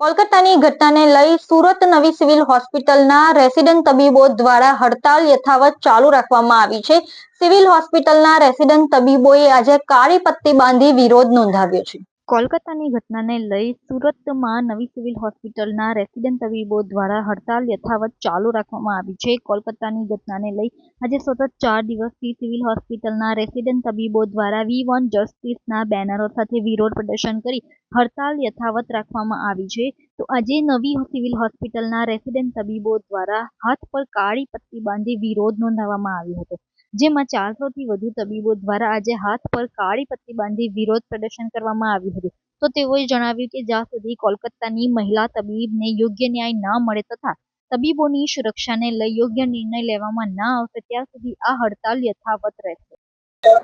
કોલકાતાની ઘટનાને લઈ સુરત નવી સિવિલ હોસ્પિટલના રેસિડેન્ટ તબીબો દ્વારા હડતાલ યથાવત ચાલુ રાખવામાં આવી છે. સિવિલ હોસ્પિટલના રેસિડેન્ટ તબીબોએ આજે કાળી પટ્ટી બાંધી વિરોધ નોંધાવ્યો છે. કોલકાતાની ઘટનાને લઈ સુરતમાં નવી સિવિલ હોસ્પિટલના રેસિડેન્ટ તબીબો દ્વારા હડતાલ યથાવત ચાલુ રાખવામાં આવી છે. કોલકાતાની ઘટનાને લઈ આજે સતત ચાર દિવસથી સિવિલ હોસ્પિટલના રેસિડેન્ટ તબીબો દ્વારા વી વન જસ્ટિસના બેનરો સાથે વિરોધ પ્રદર્શન કરી હડતાલ યથાવત રાખવામાં આવી છે. તો આજે નવી સિવિલ હોસ્પિટલના રેસિડેન્ટ તબીબો દ્વારા હાથ પર કાળી પટ્ટી બાંધી વિરોધ નોંધાવવામાં આવ્યો હતો. જેમાં ચારસોથી વધુ તબીબો દ્વારા આજે હાથ પર કાળી પટ્ટી બાંધી વિરોધ પ્રદર્શન કરવામાં આવ્યું હતું. તો તેઓએ જણાવ્યું કે જ્યાં સુધી કોલકાતાની મહિલા તબીબને યોગ્ય ન્યાય ન મળે તથા તબીબોની સુરક્ષાને લઈ યોગ્ય નિર્ણય લેવામાં ન આવશે, ત્યાં સુધી આ હડતાલ યથાવત રહેશે.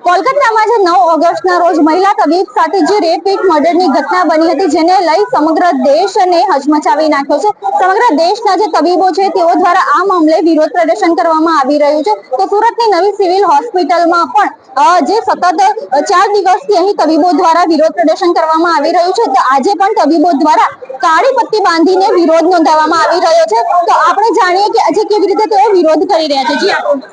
કોલકાતામાં જે નવ ઓગસ્ટના રોજ મહિલા તબીબ સાથે જે રેપ એક મર્ડરની ઘટના બની હતી, જેને લઈ સમગ્ર દેશને હચમચાવી નાખ્યો છે. સમગ્ર દેશના જે તબીબો છે, તેઓ દ્વારા આ મામલે વિરોધ પ્રદર્શન કરવામાં આવી રહ્યું છે. તો સુરતની નવી સિવિલ હોસ્પિટલમાં પણ જે સતત ચાર દિવસથી અહીં તબીબો દ્વારા વિરોધ પ્રદર્શન કરવામાં આવી રહ્યું છે, તો આજે પણ તબીબો દ્વારા કાળી પટ્ટી બાંધીને વિરોધ નોંધાવવામાં આવી રહ્યો છે. તો આપણે જાણીએ કે આજે કેવી રીતે તેઓ વિરોધ કરી રહ્યા છે. જી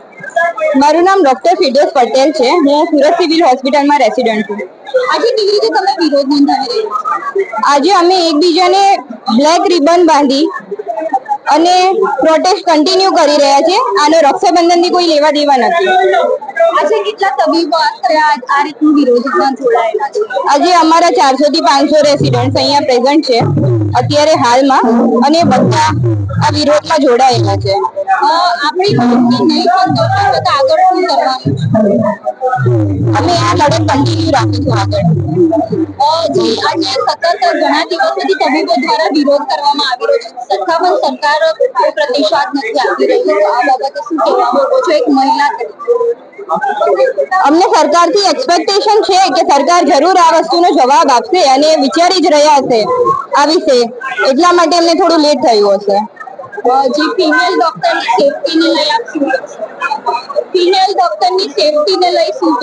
મારું નામ ડોક્ટર ફિરદોસ પટેલ છે. હું સુરત સિવિલ હોસ્પિટલમાં રેસિડન્ટ છું. આજે કેવી રીતે તમે વિરોધ નોંધાવી આજે અમે એકબીજાને બ્લેક રિબન બાંધી અને પ્રોટેસ્ટ કન્ટિન્યુ કરી રહ્યા છે. આનો રક્ષાબંધનથી કોઈ લેવા દેવા નથી. આજે કેટલા તબીબો આ આ રીતનું વિરોધમાં જોડાયેલા છે? આજે અમારા ચારસો થી પાંચસો રેસિડન્ટ અહીંયા પ્રેઝન્ટ છે. અત્યારે હાલમાં અને બધા આ વિરોધમાં જોડાયેલા છે. અમે આ લડત કન્ટિન્યુ રાખીશું આગળ. સતત ઘણા દિવસોથી તબીબો દ્વારા વિરોધ કરવામાં આવી રહ્યો છે. છતાં સરકાર પ્રતિસાદ નથી આપી રહી. આ બાબતે શું કહેવા માંગો છો એક મહિલા અમને સરકારથી એક્સપેક્ટેશન છે કે સરકાર જરૂર આ વસ્તુનો જવાબ આપશે અને વિચારી જ રહ્યા હશે. આ છે. એટલા માટે અમને થોડું લેટ થયું હશે. જે ફિમેલ ડોક્ટરની સેફટીને લઈ આપ શું ફિમેલ ડોક્ટરની સેફટીને લઈ શું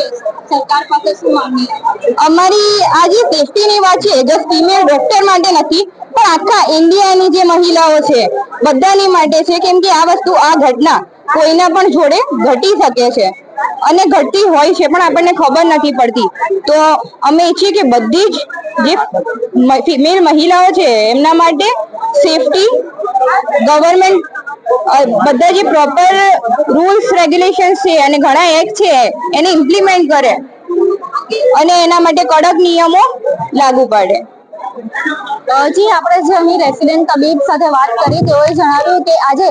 સરકાર પાસે શું માંગણી અમારી આ જે સેફટીની વાત છે જસ્ટ ફિમેલ ડોક્ટર માટે નથી, પણ આખા ઇન્ડિયાની જે મહિલાઓ છે, બધાની માટે છે. કેમ કે આ વસ્તુ આ ઘટના કોઈના પણ જોડે ઘટી શકે છે. અને ઘટતી હોય છે પણ આપણને ખબર નથી પડતી. તો અમે ઈચ્છીએ કે બધી જ જે ફિમેલ મહિલાઓ છે, એમના માટે સેફટી ગવર્મેન્ટ બધા જે પ્રોપર રૂલ્સ રેગ્યુલેશન્સ છે અને ઘણા એક્ટ છે, એને ઇમ્પ્લિમેન્ટ કરે. અને એના માટે કડક નિયમો લાગુ પડે. જી, આપણે જે અહીં રેસિડેન્ટ તબીબ સાથે વાત કરી, તેઓએ જણાવ્યું કે આજે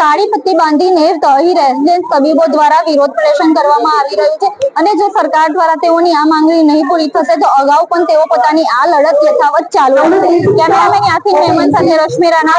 કાળી પટ્ટી બાંધીને અહીં રેસિડેન્ટ તબીબો દ્વારા વિરોધ પ્રદર્શન કરવામાં આવી રહ્યું છે અને જો સરકાર દ્વારા તેઓની આ માંગણી નહીં પૂરી થશે, તો અગાઉ પણ તેઓ પોતાની આ લડત યથાવત ચાલુ રાખશે. કેમેરામેન યાસીન મહેમાન સાથે રશ્મિ રાણા